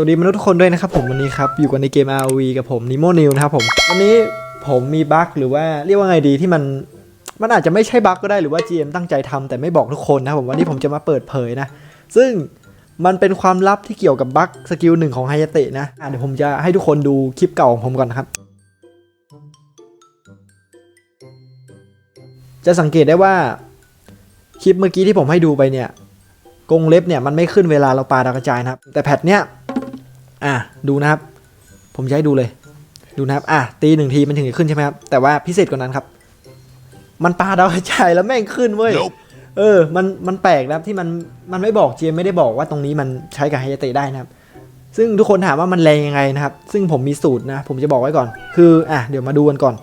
วัสดีมนุษย์ทุกคนด้วยนะครับผมวันนี้ครับอยู่กันในเกม ROV กับผมนิโมนิวนะครับผมวันนี้ผมมีบั๊กหรือว่าเรียกว่าไงดีที่มันมันอาจจะไม่ใช่บั๊กก็ได้หรือว่า GM ตั้งใจทำแต่ไม่บอกทุกคนนะครับผมวันนี้ผมจะมาเปิดเผยนะ ซึ่งมันเป็นความลับที่เกี่ยวกับบั๊กสกิลหนึ่งของไฮยาเตะนะเดี๋ยวผมจะให้ทุกคนดูคลิปเก่าของผมก่อนนะครับ จะสังเกตได้ว่าคลิปเมื่อกี้ที่ผมให้ดูไปเนี่ยกงเล็บเนี่ยมันไม่ขึ้นเวลาเราปาดาวกระจายนะครับแต่แพทเนี้ย อะดูนะครับ ผมจะให้ดูเลย ดูนะครับ อะตีหนึ่งทีมันถึงจะขึ้นใช่ไหมครับ แต่ว่าพิเศษกว่านั้นครับ มันปาดาวกระจายแล้วแม่งขึ้นเว้ย Nope เออ มัน มันแปลกนะครับที่มัน มันไม่บอกเจมไม่ได้บอกว่าตรงนี้มันใช้กับไฮยาเตะได้นะครับ ซึ่งทุกคนถามว่ามันแรงยังไงนะครับ ซึ่งผมมีสูตรนะ ผมจะบอกไว้ก่อน คือ อะ เดี๋ยวมาดูกันก่อน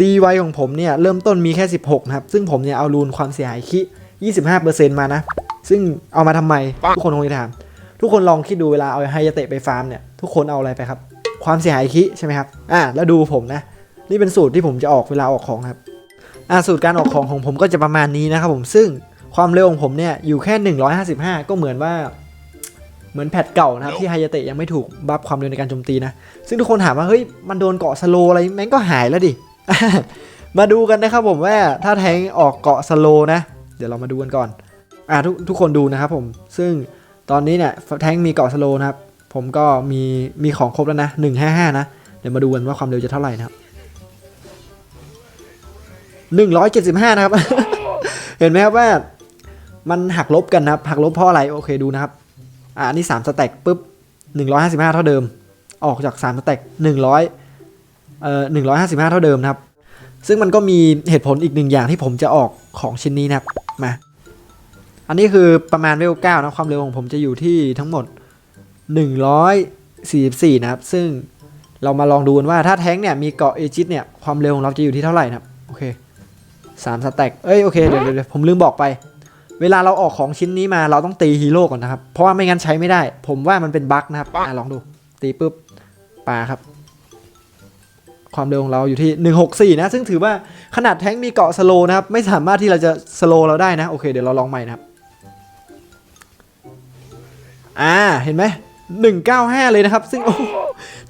ตีไวของผมเนี่ยเริ่มต้นมีแค่ 16นะครับ ซึ่งผมเนี่ยเอารูนความเสียหายคิ25%มานะ ซึ่งเอามาทำไม ทุกคนคงจะถาม ทุกคนลองคิดดูเวลาเอาไฮยาเตะไปฟาร์มเนี่ยทุกคนเอาอะไรไปครับ ความเสียหายคิใช่ไหมครับอะแล้วดูผมนะ นี่เป็นสูตรที่ผมจะออกเวลาออกของครับอะสูตรการออกของของผมก็จะประมาณนี้นะครับผมซึ่งความเร็วของผมเนี่ยอยู่แค่ 155 ก็เหมือนว่าเหมือนแพทเก่านะครับที่ไฮยาเตะยังไม่ถูกบัฟความเร็วในการโจมตีนะ ซึ่งทุกคนถามว่าเฮ้ยมันโดนเกาะสโลอะไรแม่งก็หายแล้วดิ มาดูกันนะครับผมว่าถ้าแทงออกเกาะสโลนะ เดี๋ยวเรามาดูกันก่อนอะทุกทุกคนดูนะครับผมซึ่ง ตอนนี้เนี่ยแทงมีเกาะสโลนะครับ ผมก็มีมีของครบแล้วนะ 155 นะ เดี๋ยวมาดูกันว่าความเร็วจะเท่าไหร่นะครับ 175 นะครับ เห็นไหมครับว่ามันหักลบกันนะครับ หักลบเพราะอะไร โอเคดูนะครับ อ่านนี่ 3 สแต็กปุ๊บ 155 เท่าเดิม ออกจาก 3 สแต็ก100 เอ่อ 155 เท่าเดิมนะครับ ซึ่งมันก็มีเหตุผลอีกหนึ่งอย่างที่ผมจะออกของชิ้นนี้นะครับ มา อันนี้คือประมาณเวล9นะความเร็วของผมจะอยู่ที่ทั้งหมด 144 นะครับ ซึ่งเรามาลองดูกันว่าถ้าแท้งเนี่ยมีเกาะเอจิตเนี่ยความเร็วของเราจะอยู่ที่เท่าไหร่นะครับโอเคสามสแต็กเอ้ยโอเคเดี๋ยวเดี๋ยวเดี๋ยวผมลืมบอกไป เวลาเราออกของชิ้นนี้มาเราต้องตีฮีโร่ก่อนนะครับ เพราะว่าไม่งั้นใช้ไม่ได้ ผมว่ามันเป็นบั๊กนะครับอะลองดูตีปุ๊บปาครับ ความเร็วของเราอยู่ที่ 164 นะ ซึ่งถือว่าขนาดแท้งมีเกาะสโลว์นะครับ ไม่สามารถที่เราจะสโลว์เราได้นะ โอเค เดี๋ยวเราลองใหม่นะครับ อ่าเห็นไหม195 เลยนะครับ ซึ่งโอ้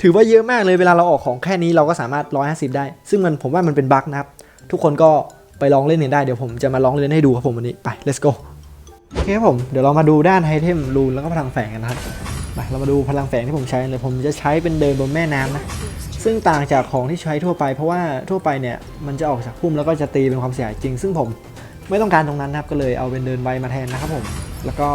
ถือว่าเยอะมากเลยเวลาเราออกของแค่นี้เราก็สามารถ 150 ได้ ซึ่งมันผมว่ามันเป็นบั๊กนะครับ ทุกคนก็ไปลองเล่นกันได้ เดี๋ยวผมจะมาลองเล่นให้ดูครับผมวันนี้ ไป let's go โอเคครับผม เดี๋ยวเรามาดูด้านไอเทมรูนแล้วก็พลังแฝงกันนะครับ ไป เรามาดูพลังแฝงที่ผมใช้เลย ผมจะใช้เป็นเดินบนแม่น้ำนะ ซึ่งต่างจากของที่ใช้ทั่วไป เพราะว่าทั่วไปเนี่ย มันจะออกจากพุ่มแล้วก็จะตีเป็นความเสียหายจริง ซึ่งผมไม่ต้องการตรงนั้นนะครับ ก็เลยเอาเป็นเดินไวมาแทนนะครับผม แล้วก็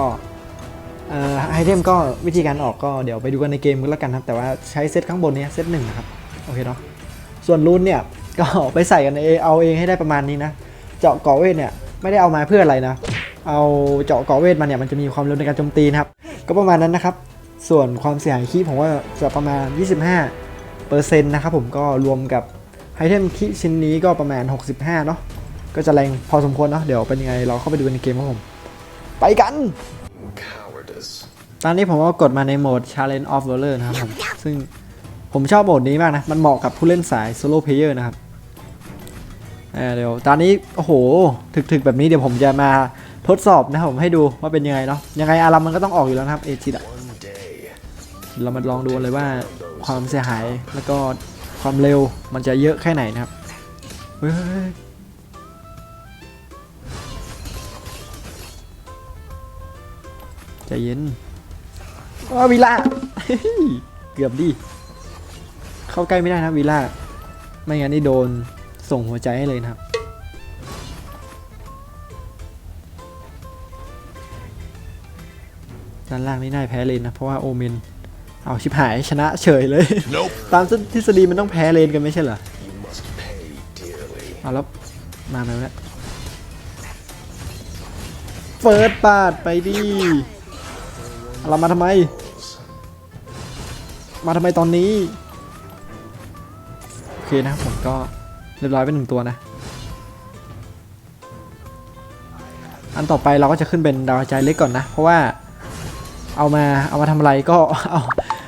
ไอเทมก็วิธีการออกก็เดี๋ยวไปดูกันในเกมกันแล้วกันครับ แต่ว่าใช้เซตข้างบนนี้เซตหนึ่งนะครับ โอเคเนาะส่วนรูนเนี่ยก็ไปใส่กันเองเอาเองให้ได้ประมาณนี้นะ เจาะกาะเวทเนี่ยไม่ได้เอามาเพื่ออะไรนะ เอาเจาะกาะเวทมาเนี่ยมันจะมีความเร็วในการโจมตีนะครับ ก็ประมาณนั้นนะครับ ส่วนความเสียหายคีผมว่าจะประมาณ 25เปอร์เซ็นต์นะครับผมก็รวมกับไอเทมคีชิ้นนี้ก็ประมาณ 65 เนาะก็จะแรงพอสมควรเนาะเดี๋ยวเป็นยังไงเราเข้าไปดูกันในเกมครับผม ไปกัน อนนี้ผมก็กดมาในโหมด Challenge of Roller นะครับผมซึ่งผมชอบโหมดนี้มากนะ มันเหมาะกับผู้เล่นสาย Solo Player นะครับเเดี๋ยวตอนนี้ โอ้โห ถึกๆ แบบนี้เดี๋ยวผมจะมาทดสอบนะครับผมให้ดูว่าเป็นยังไงเนาะยังไงอารัมมันก็ต้องออกอยู่แล้วนะครับเอจิดะเรามาลองดูเลยว่าความเสียหายแล้วก็ความเร็วมันจะเยอะแค่ไหนนะครับเฮ้ยใจเย็น อ้าววีล่าเกือบดิเข้าใกล้ไม่ได้นะวีล่าไม่งั้นนี่โดนส่งหัวใจให้เลยนะครับด้านล่างนี่น่าจะแพ้เลนนะ เพราะว่าโอเมน เอาชิบหายชนะเฉยเลย Nope. ตามทฤษฎีมันต้องแพ้เลนกันไม่ใช่เหรอ You must pay dearly. เอาแล้วมาไหมวะเนี่ยเฟิร์สปาดไปดิ เรามาทำไม มาทำไมตอนนี้ โอเคนะครับผมก็เรียบร้อยไปหนึ่งตัวนะ อันต่อไปเราก็จะขึ้นเป็นดาวกระจเล็กก่อนนะ เพราะว่าเอามาเอามาทำอะไรก็เอา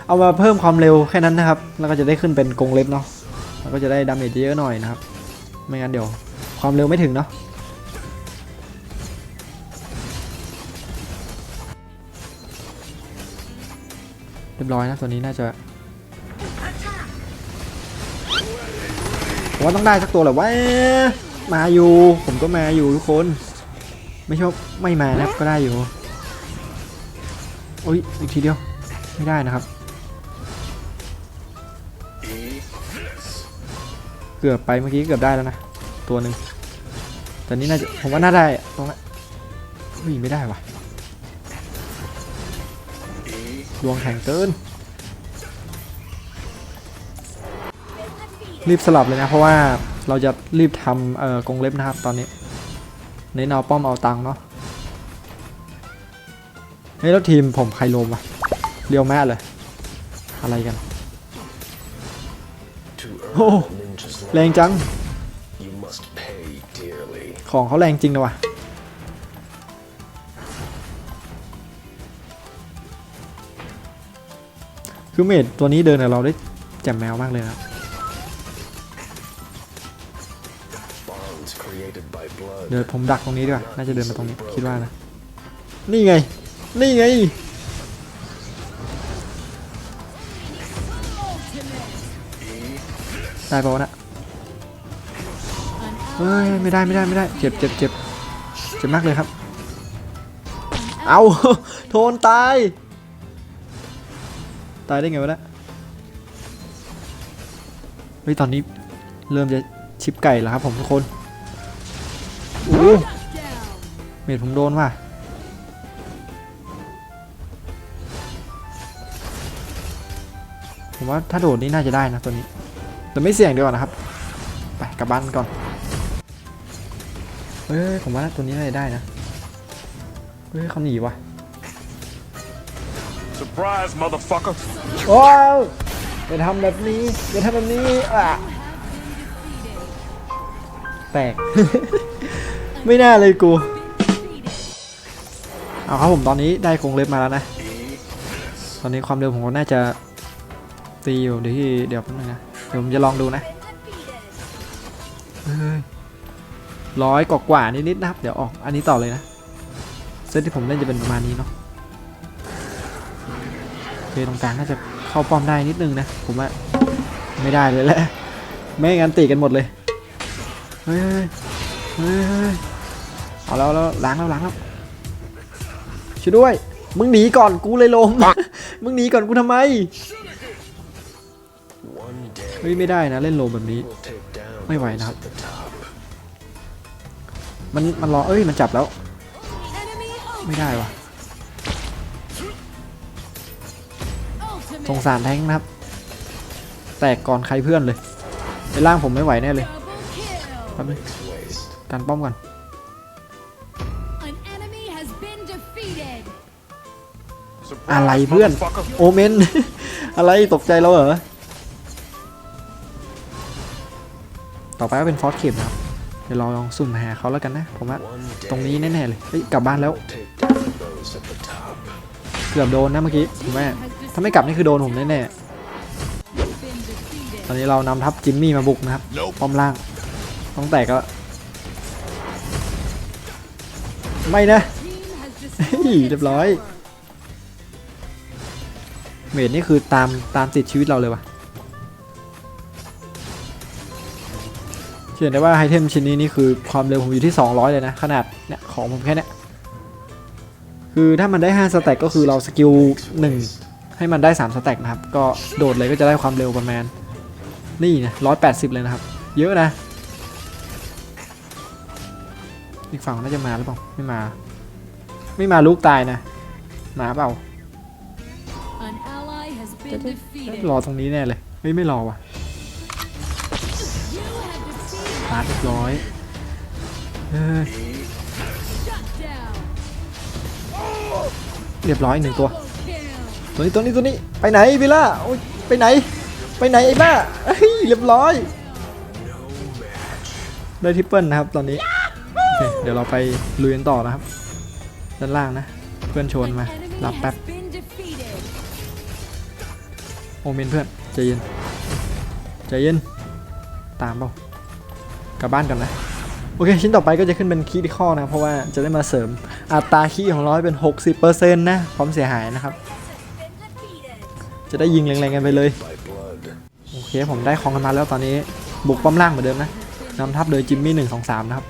เอามาเพิ่มความเร็วแค่นั้นนะครับ แล้วก็จะได้ขึ้นเป็นกรงเล็บเนาะแล้วก็จะได้ดาเมจเยอะหน่อยนะครับ ไม่งั้นเดี๋ยวความเร็วไม่ถึงเนาะ รียบร้อยนะตัวนี้น่าจะผมว่าต้องได้สักตัวแหละวะมาอยู่ ผมก็มาอยู่ทุกคน ไม่ช่ว่าไม่มานะครับก็ได้อยู่โอ้ยอีกทีเดียวไม่ได้นะครับ เกือบไปเมื่อกี้เกือบได้แล้วนะตัวหนึ่งแต่นี่น่าจะผมว่าน่าได้ตรงนั้นไม่ได้ว่ะ ดวงแข็งเกิน รีบสลับเลยนะ เพราะว่าเราจะรีบทำเอ่อกรงเล็บนะครับตอนนี้เน้นเอาป้อมเอาตังค์เนาะเฮ้ยแล้วทีมผมใครลมวะเรียวแม่เลย อะไรกัน To Oh. earn a ninja's แรงจัง you must pay dearly. ของเขาแรงจริงนะว่ะ คือเมดตัวนี้เดินกับเราได้แจ่มแมวมากเลยนะ Bonds created by blood. เดี๋ยวผมดักตรงนี้ดีกว่า น่าจะเดินมาตรงนี้ คิดว่านะ นี่ไง นี่ไง ได้ปะวะนะเฮ้ย ไม่ได้ไม่ได้ไม่ได้ เจ็บเจ็บเจ็บเจ็บมากเลยครับ เอา โทนตาย ตายได้ไงวะนะเฮ้ยตอนนี้เริ่มจะชิปไก่แล้วครับผมทุกคนโอ้เมดผมโดนว่ะผมว่าถ้าโดดนี่น่าจะได้นะตัวนี้ แต่ไม่เสี่ยงดีกว่านะครับ ไปกลับบ้านก่อน เฮ้ยผมว่าตัวนี้น่าจะได้นะ เฮ้ยเขาหนีว่ะ Surprise, motherfucker. โอ้ยอย่าทำแบบนี้อย่าทำแบบนี้อะแตก ไม่น่าเลยกู เอาครับผมตอนนี้ได้กรงเล็บมาแล้วนะ ตอนนี้ความเร็วผมก็น่าจะตีอยู่เดี๋ยวที่เดี๋ยวแป๊บนึงนะเดี๋ยวผมจะลองดูนะเฮ้ยร้อยกว่านิดๆนะครับ เดี๋ยวออกอันนี้ต่อเลยนะ เซตที่ผมเล่นจะเป็นประมาณนี้เนาะ เคตรงกลางน่าจะเข้าป้อมได้นิดนึงนะ ผมว่าไม่ได้เลยแหละไม่งั้นตีกันหมดเลย เฮ้ยเฮ้ยเฮ้ยเอาแล้วแล้วล้างแล้วล้างแล้วช่วยด้วย มึงหนีก่อนกูเลยลมมึงหนีก่อนกูทำไม เฮ้ยไม่ได้นะเล่นโลแบบนี้ ไม่ไหวนะครับ มันมันรอเอ้ยมันจับแล้ว ไม่ได้วะ สงสารแท้งนะครับ แตกก่อนใครเพื่อนเลยในร่างผมไม่ไหวแน่เลยแป๊บนึง Waste. การป้อมก่อน An enemy has been defeated. อะไร Surprise, เพื่อน motherfucker. โอเมน อะไรตกใจเราเหรอ ต่อไปก็เป็นฟอสเคปนะครับ เดี๋ยวเราลองสุ่มหาเขาแล้วกันนะ ผมว่า One ตรงนี้ day แน่ๆเลย เฮ้ย กลับบ้านแล้ว will take down those at the top. เกือบโดนนะเมื่อกี้ผมว่าถ้าไม่กลับนี่คือโดนผมแน่ Been defeated. ๆตอนนี้เรานำทัพจิมมี่มาบุกนะครับป้อมล่าง ต้องแตกแล้วไม่นะ Team has เฮ้ย destroyed เรียบร้อย เมดนี่คือตามตามติดชีวิตเราเลยว่ะเห็นได้ว่าไอเทมชิ้นนี้นี่คือความเร็วผมอยู่ที่ 200 เลยนะ ขนาดเนี่ยของผมแค่เนี้ย คือถ้ามันได้ 5 สแต็กก็คือเราสกิล1 ให้มันได้ 3 สแต็กนะครับ ก็โดดเลยก็จะได้ความเร็วประมาณ นี่นะ180เลยนะครับ เยอะนะ อีกฝั่งน่าจะมาหรือเปล่า ไม่มา ไม่มาลูกตายนะ มาเปล่า An ally has been defeated. รอตรงนี้แน่เลยเฮ้ยไม่รอว่ะ You have defeated. พาร์ทเรียบร้อยเฮ้ย เรียบร้อยหนึ่งตัว ตัวนี้ตัวนี้ตัวนี้ไปไหนวิลล่าโอ๊ยไปไหน ไปไหนไอ้บ้าเฮ้ยเรียบร้อยได้ทริปเปิลนะครับตอนนี้เดี๋ยวเราไปลุยกันต่อนะครับ ด้านล่างนะ เพื่อนชวนมา enemy รับแป๊บโอเมนเพื่อนใจเย็นใจเย็นตามเปล่ากลับบ้านกันนะ โอเคชิ้นต่อไปก็จะขึ้นเป็นคีย์ที่ข้อนะ เพราะว่าจะได้มาเสริมอัตราคีย์ของเราให้เป็น 60%นะความเสียหายนะครับ จะได้ยิงแรงๆกันไปเลย โอเคผมได้ของกันมาแล้วตอนนี้บุกป้อมล่างเหมือนเดิมนะนำทัพโดยจิมมี่หนึ่งสองสามนะครับ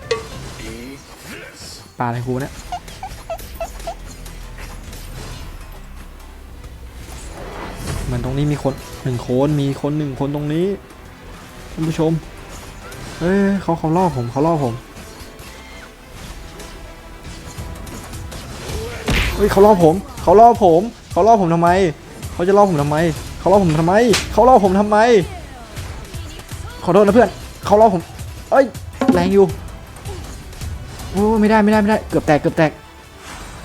ปาอะไรครูเนี่ยเหมือนตรงนี้มีคนหนึ่งคนมีคนหนึ่งคนตรงนี้ท่านผู้ชม เฮ้ยเขาเขาล่อผมเขาล่อผมเฮ้ยเขาล่อผมเขาล่อผมเขาล่อผมทำไมเขาจะล่อผมทำไมเขาล่อผมทำไมเขาล่อผมทำไม ขอโทษนะเพื่อนเขาล้อผมเอ้ยแรงอยู่โอ้ไม่ได้ไม่ได้ไม่ได้เกือบแตกเกือบแตก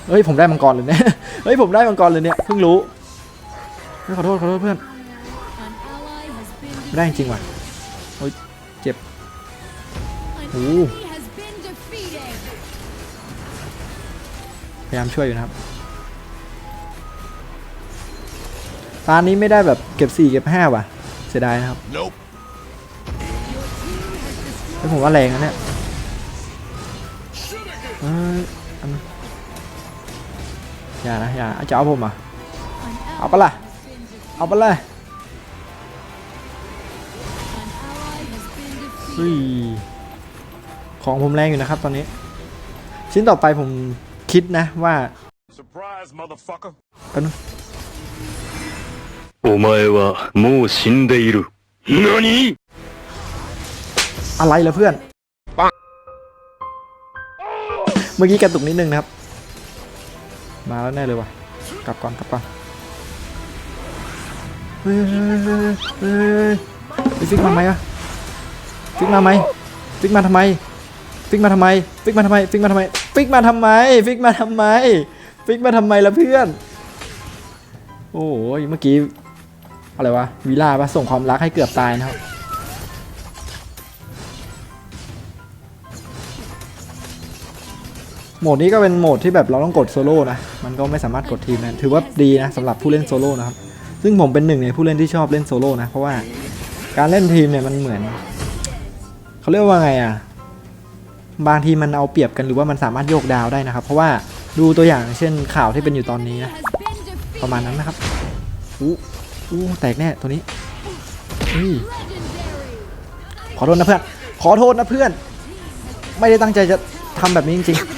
เฮ้ยผมได้มังกรเลยเนี่ยเฮ้ยผมได้มังกรเลยเนี่ยเพิ่งรู้ขอโทษขอโทษเพื่อนไม่ได้จริงว่ะ An Ooh. enemy has been defeated. พยายามช่วยอยู่นะครับ ตานี้ไม่ได้แบบเก็บ 4 เก็บ 5 ว่ะ เสียดายนะครับ Nope. เฮ้ยผมว่าแรงนะเนี่ยเอ้ยอันอย่านะอย่าจะเอาผมอะ An เอาปะล่ะ ally has been defeated. เอาไปเลย An ของผมแรงอยู่นะครับตอนนี้ ชิ้นต่อไปผมคิดนะว่า Surprise, motherfucker. แป๊บนึง お前はもう死んでいる。何 อะไรล่ะเพื่อน เมื่อกี้กระตุกนิดนึงนะครับ มาแล้วแน่เลยว่ะ กลับก่อนกลับก่อนเฮ้ยเฮ้ยเฮ้ยเฮ้ยเฮ้ยฟิกมาไหมอะฟิกมาไหมฟิกมาทำไม ฟิกมาทำไม ฟิกมาทำไม ฟิกมาทำไม ฟิกมาทำไม ฟิกมาทำไม ฟิกมาทำไมล่ะเพื่อน โอ้ยเมื่อกี้อะไรวะวิลาปะส่งความรักให้เกือบตายนะครับ โหมดนี้ก็เป็นโหมดที่แบบเราต้องกดโซโล่นะ มันก็ไม่สามารถกดทีมนะถือว่าดีนะสำหรับผู้เล่นโซโล่นะครับ ซึ่งผมเป็นหนึ่งในผู้เล่นที่ชอบเล่นโซโล่นะ เพราะว่าการเล่นทีมเนี่ยมันเหมือน เขาเรียกว่าไงอะ บางทีมันเอาเปรียบกันหรือว่ามันสามารถโยกดาวได้นะครับ เพราะว่าดูตัวอย่างเช่นข่าวที่เป็นอยู่ตอนนี้นะประมาณนั้นนะครับอู้อู้แตกแน่ตัวนี้เฮ้ยขอโทษนะเพื่อน ขอโทษนะเพื่อน ไม่ได้ตั้งใจจะทำแบบนี้จริงๆ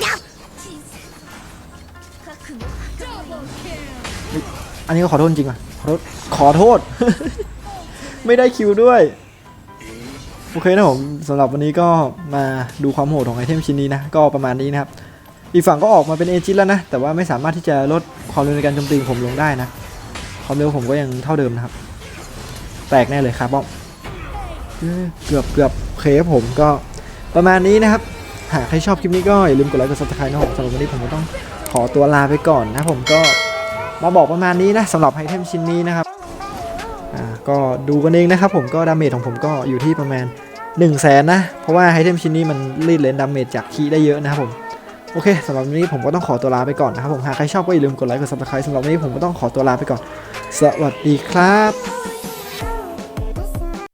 อันนี้ก็ขอโทษจริงว่ะขอโทษ ขอโทษ ไม่ได้คิวด้วย โอเคนะผมสำหรับวันนี้ก็มาดูความโหดของไอเทมชิ้นนี้นะ ก็ประมาณนี้นะครับ อีกฝั่งก็ออกมาเป็นเอจิตแล้วนะ แต่ว่าไม่สามารถที่จะลดความเร็วในการโจมตีผมลงได้นะ ความเร็วผมก็ยังเท่าเดิมนะครับ แตกแน่เลยครับบอมเอ้ยเกือบเกือบเคผมก็ประมาณนี้นะครับ หากใครชอบคลิปนี้ก็อย่าลืมกดไลค์กดซับสไครต์นะผมสำหรับวันนี้ผมก็ต้องขอตัวลาไปก่อนนะผมก็มาบอกประมาณนี้นะสำหรับไอเทมชิ้นนี้นะครับก็ดูกันเองนะครับผมก็ดาเมจของผมก็อยู่ที่ประมาณ 1 0 0 0 0แสนนะ เพราะว่าไอเทมชิ้นนี้มันรีดเลนดาเมจจากคีได้เยอะนะครับผม โอเคสำหรับวันนี้ผมก็ต้องขอตัวลาไปก่อนนะครับผม หากใครชอบก็อย่าลืมกดไลค์ กดซับสไครต์สำหรับวันนี้ผมก็ต้องขอตัวลาไปก่อน สวัสดีครับ